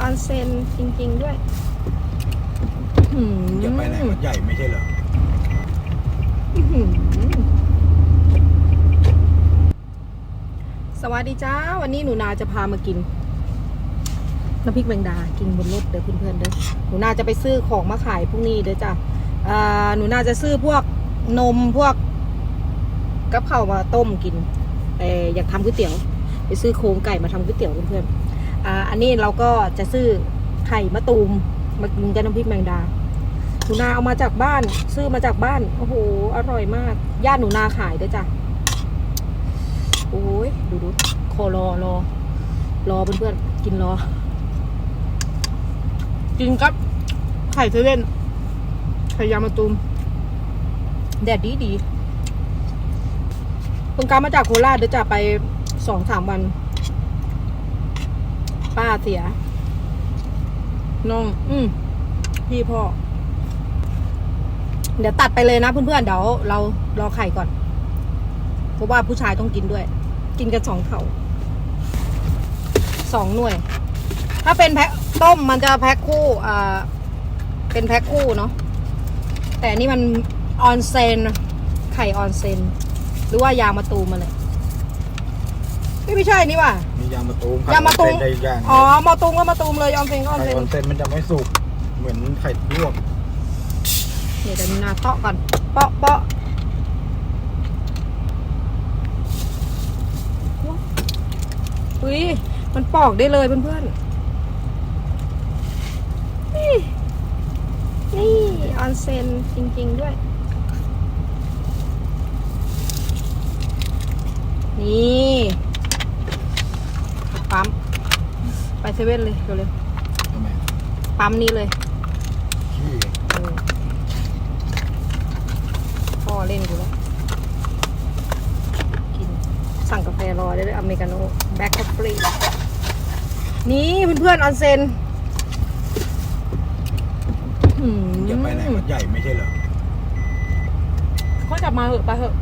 ออนเซนจริง ๆ ด้วยอื้อหือย่าไปไหนวัดใหญ่ไม่ใช่เหรออื้อหือสวัสดีจ้า วันนี้หนูนาจะพามากินน้ำพริกแมงดา กินบนรถเด้อเพื่อนๆเด้อหนูนาจะไปซื้อของมาขายพรุ่งนี้เด้อจ้ะอ่าหนูนาจะซื้อพวกนมพวกกับข้าวมาต้มกินแต่อยากทำก๋วยเตี๋ยว ไปซื้อโครงไก่มาทำก๋วยเตี๋ยวเพื่อนๆ อ่าอันนี้เราก็จะซื้อไข่มะตูมมากินกับน้ำพริกแมงดาหนูนาเอามาจากบ้าน ซื้อมาจากบ้านโอ้โหอร่อยมากญาติหนูนาขายด้วยจ้ะโอ้ยดูดูโครอรอรอเพื่อนๆกินรอ กินกับไข่เซเว่นไข่ยามะตูมแดดดีดีเพิ่งกลับมาจากโคราชเดี๋ยวจะไปสองสามวัน ป้าเสียน้อง อืมพี่พ่อ เดี๋ยวตัดไปเลยนะเพื่อนๆเดี๋ยวเรารอไข่ก่อน เพราะว่าผู้ชายต้องกินด้วย กินกันสองเข่าสองหน่วย ถ้าเป็นแพ็คต้มมันจะแพ็คคู่อ่าเป็นแพ็คคู่เนาะแต่นี่มันออนเซนไข่ออนเซนหรือว่ายางมะตูมมาเลยไม่ไม่ใช่นี่ว่ะ ยางมะตูมยางมะตูมไข่ออนเส้นได้ย่างอ๋อมะตูมก็มะตูมเลยออนเซนก็ออนไข่เซนออนเส้นมันจะไม่สุก เหมือนไข่ลวกเดี๋ยวเดี๋ยวนาเตาะก่อนเปาะเปาะอุ้ยมันปอกได้เลยเพื่อนๆนี่นี่ออนเซนจริง ๆด้วย นี่ปั๊ม ไป เซเว่นเลยเร็วทำไมๆปั๊มนี้เลยขี้เออพ่อเล่นกูแล้วกินสั่งกาแฟรอได้เลยอเมริกาโน่แบล็คคอฟฟี่นี่เพื่อนๆออนเซนอื้ออย่าไปไหนหือวัดใหญ่ไม่ใช่เหรอเขาจับมาเหอะไปเหอะ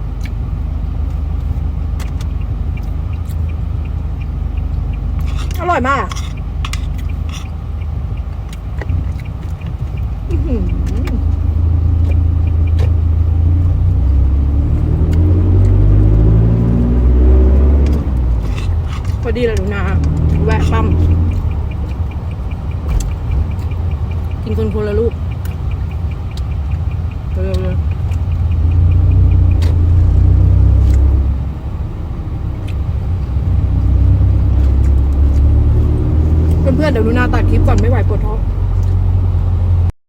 อร่อยมากอื้อหือพอ ดีเลยหนูนาแวะปั๊มกินคนคนละลูกเร็วเลยเพื่อนๆเดี๋ยวหนูนาตัดคลิปก่อนไม่ไหวปวดท้อง